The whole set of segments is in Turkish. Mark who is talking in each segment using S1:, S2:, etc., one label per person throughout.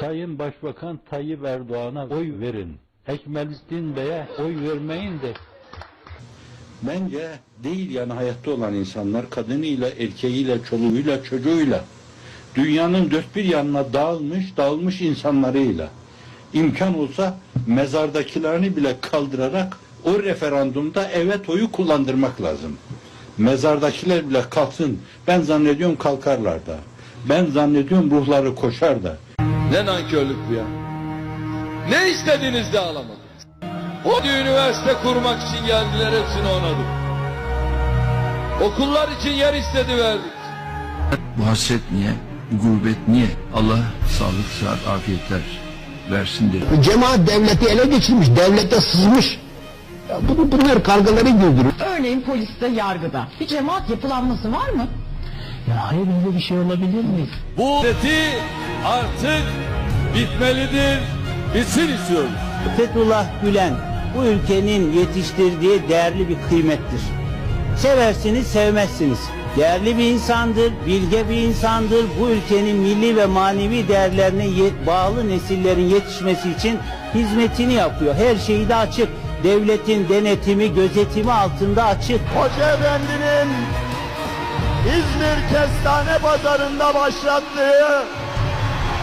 S1: Sayın Başbakan Tayyip Erdoğan'a oy verin. Ekmelistin Bey'e oy vermeyin de. Bence değil yani hayatta olan insanlar kadınıyla, erkeğiyle, çoluğuyla, çocuğuyla dünyanın dört bir yanına dağılmış, dağılmış insanlarıyla imkan olsa mezardakilerini bile kaldırarak o referandumda evet oyu kullandırmak lazım. Mezardakiler bile kalksın. Ben zannediyorum kalkarlar da. Ben zannediyorum ruhları koşar da.
S2: Ne nankörlük bu ya. Ne istediğiniz de alamadınız. O üniversite kurmak için geldiler hepsini onadık. Okullar için yer istedi verdik.
S3: Bu hasret niye? Bu gurbet niye? Allah sağlık, sıhhat, afiyetler versin diye.
S4: Cemaat devleti ele geçirmiş, devlete sızmış. Ya bunu, bunlar kargaları güldürür.
S5: Örneğin poliste, yargıda bir cemaat yapılanması var mı?
S4: Ya hayır öyle bir şey olabilir mi?
S2: Bu seti artık bitmelidir. Bitsin istiyoruz.
S6: Fethullah Gülen bu ülkenin yetiştirdiği değerli bir kıymettir. Seversiniz sevmezsiniz. Değerli bir insandır, bilge bir insandır. Bu ülkenin milli ve manevi değerlerine bağlı nesillerin yetişmesi için hizmetini yapıyor. Her şeyi de açık. Devletin denetimi, gözetimi altında açık.
S7: Hoca Efendi'nin İzmir Kestane Pazarı'nda başlattığı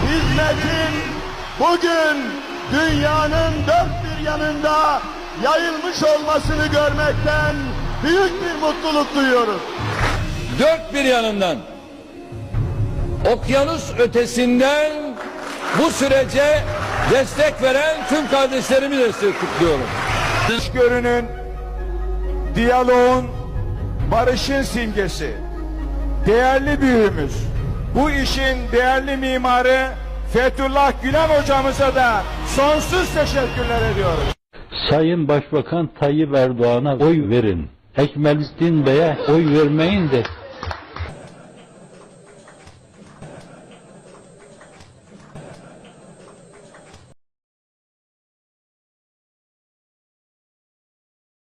S7: hizmetin bugün dünyanın dört bir yanında yayılmış olmasını görmekten büyük bir mutluluk duyuyoruz.
S2: Dört bir yanından okyanus ötesinden bu sürece destek veren tüm kardeşlerimi destekliyorum.
S7: Görünün, diyaloğun, barışın simgesi. Değerli büyüğümüz, bu işin değerli mimarı Fethullah Gülen hocamıza da sonsuz teşekkürler ediyoruz.
S1: Sayın Başbakan Tayyip Erdoğan'a oy verin. Ekmelistin Bey'e oy vermeyin de